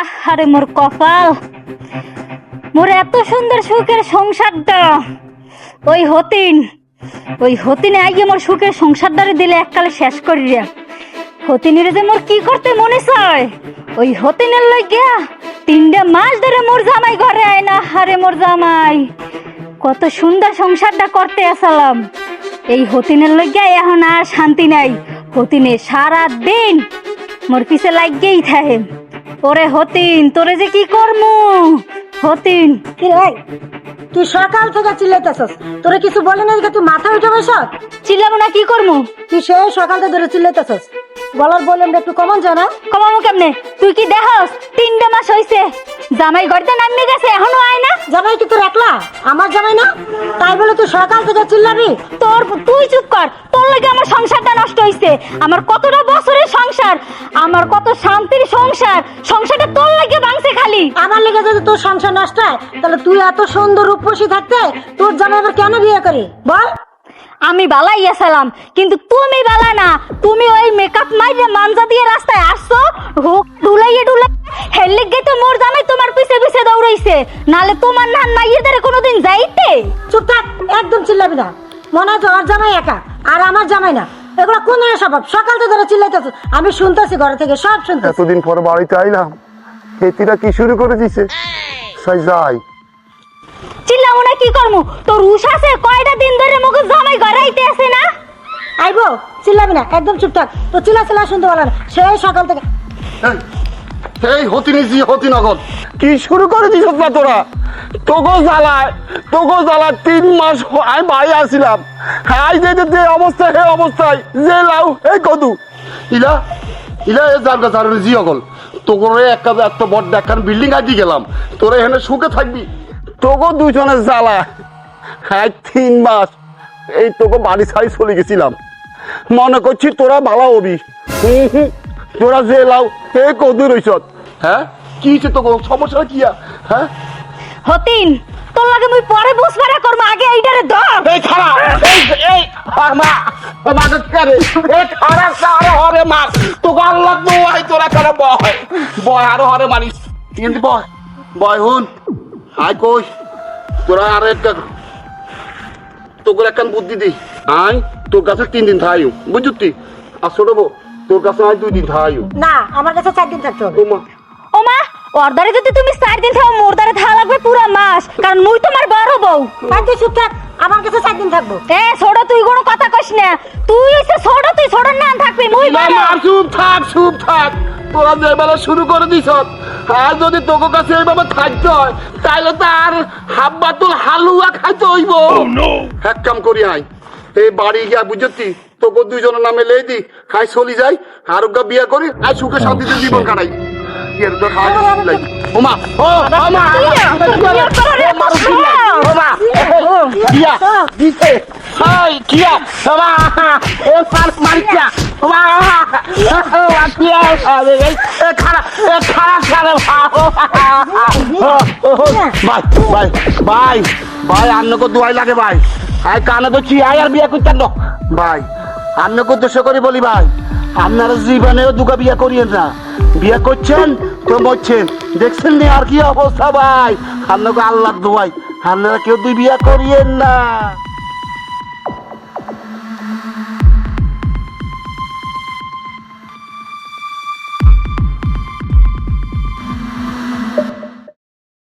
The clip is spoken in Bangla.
আরে মোর কপাল। মোর এত সুন্দর সুখের সংসারটা। ওই হতিন, ওই হতিনে আইয়ে মোর সুখের সংসারটারে দিলে এককালে শেষ করি রে। হতিনের যে মোর কি করতে মনে চায়? ওই হতিনের লইগিয়া তিনটা মাস ধরে মোর জামাই ঘরে আয় না হারে মোর জামাই। কত সুন্দর সংসারটা করতে আসালাম। এই হতিনের লইগিয়া এখন আর শান্তি নাই। হতিনে সারা দিন মোর পিছে লাগেই থাকে ওরে হতিন তোরে যে কি করমু? হতিন। কি তুই সকাল থেকে চিল্লাইতেছস তোরে কিছু বলে না তুই মাথা উঠে বসে চিল্লাবো না কি করমু? তুই সেই সকাল থেকে ধরে চিল্লাইতেছস। বলার বললাম একটু কমন জানা। কমাবো কেমনে? তুই কি দেখাস তিনটা মাস হইছে। জামাই ঘরতে নামে গেছে এখনও আয় না। জামাই কি তোর একলা? আমার জামাই না? তাই বলে তুই সকাল থেকে চিল্লাবি? তোর তুই চুপ কর। তোর লাগে আমার সংসারটা নষ্ট হইছে। আমার কতটা বছরের সংসার আমার কত শান্তির সংসার সংসারটা তোর লাগে ভাঙছে খালি। আমার লেগে যদি তোর সংসার নষ্ট হয় তাহলে তুই এত সুন্দর রূপসী থাকতে তোর জামাই আবার কেন বিয়ে করি? বল। আমি বালাই সালাম কিন্তু তুমি বালা না। তুমি ওই মেকআপ মাইরে মানজা দিয়ে রাস্তায় আসছো হোক ডুলাইয়ে ডুলাই হেললে গে তো মোর জামাই তোমার পিছে পিছে দৌড়াইছে নালে তোমার নান না মাইয়েদের কোনোদিন যাইতে? চুপ থাক একদম চিল্লাবি না। মনে হয় তোর জামাই একা আর আমার জামাই না। এগুলো কোন ধরনের স্বভাব? সকাল তো ধরে চিল্লাইতেছ। আমি শুনতেছি ঘরে থেকে সব শুনতেছি। এতদিন পর বাড়িতে আইলাম খেতিটা কি শুরু করে দিছে? সাই যাই চিল্লামু না কি করমু? তোর উষ আছে কয়টা দিন ধরে মুখ জামাই গড়াইতে আছে না? আইবো চিল্লাবি না একদম চুপ থাক। তো চিল্লা চিল্লা শুনতে পারলাম সেই সকাল থেকে এই, হতি নিছি হতি নগদ কি শুরু করে দিছ না তোরা? তোগো জ্বালায় তোগো জ্বালা তিন মাস আমি বাড়ি আসছিলাম হাই যেতে যে অবস্থা হে অবস্থায়। যে লাউ এই কদু ইলা ইলা এ জানগা জারুন জি অকল। তোগো একটা এত বড় দেখান বিল্ডিং আদি গেলাম। তোরা এখানে সুখে থাকবি। তোগো দুজনের জ্বালা। হ্যাঁ তিন মাস এই তোকে বাড়ি ছাড়ি চলে গেছিলাম। মনে করছি তোরা ভালো হবি। তোরা যে লাও হে কদু রইছ হ্যাঁ কি হচ্ছে তোকে সমস্যা কি? হ্যাঁ? হতিন তোর লাগে মুই পরে বুঝবারে করমু আগে এইটারে ধর। এই খারা এই এই মা মাদত করে এই খারা সারা হরে মার। তোকে আল্লাহ দোয়াই তোরা করে বয়? বয় আরও হরে মারিস কিন্তু বয় বয় হুন আয় কই? তোরা আর একটা তোকে একখান বুদ্ধি দি আয় তোর কাছে তিন দিন থাইও বুঝলি আর ছোট বউ, তোর কাছে আয় দুই দিন থাইও। না আমার কাছে চার দিন থাকতে হবে। তোমা ওমা অর্ধারে যদি তুমি চার দিন থাকো মোর দ্বারে থা লাগবে পুরা মাস। কারণ মুই তোমার বড় বউ। আর তুই চুপ থাক। আমার কাছে চার দিন থাকব। এ ছোট তুই কোনো কথা কইস না। তুই হইছে ছোট তুই ছোট না থাকবি মুই বড়। চুপ থাক চুপ থাক। তোরা যে বেলা শুরু করে দিছ আর যদি তোকে কাছে এইভাবে থাকতে হয় তাহলে তো আর হাব্বাতুল হালুয়া খাইতে হইব। এক কাম করি আই এই বাড়ি গিয়া বুঝতি তোকে দুইজনের নামে লেই দি খাই চলি যাই আর বিয়ে করি আর সুখে শান্তিতে জীবন কাটাই। এর তো খাওয়া যাচ্ছে ওমা ও ওমা কিয়া ওমা কিয়া দিছে হাই কিয়া ওমা ও পার মারিয়া। ওমা ভাই দোয়াই। লাগে ভাই কানে আর বিয়া ভাই উদ্দেশ্য করে বলি ভাই আপনারা জীবনেও দুকা বিয়া করিয়েন না বিয়া করছেন তো মরছেন দেখছেন নি আর কি অবস্থা ভাই আপনাকে আল্লাহ দোয়াই আপনারা কেউ দুই বিয়া করিয়েন না।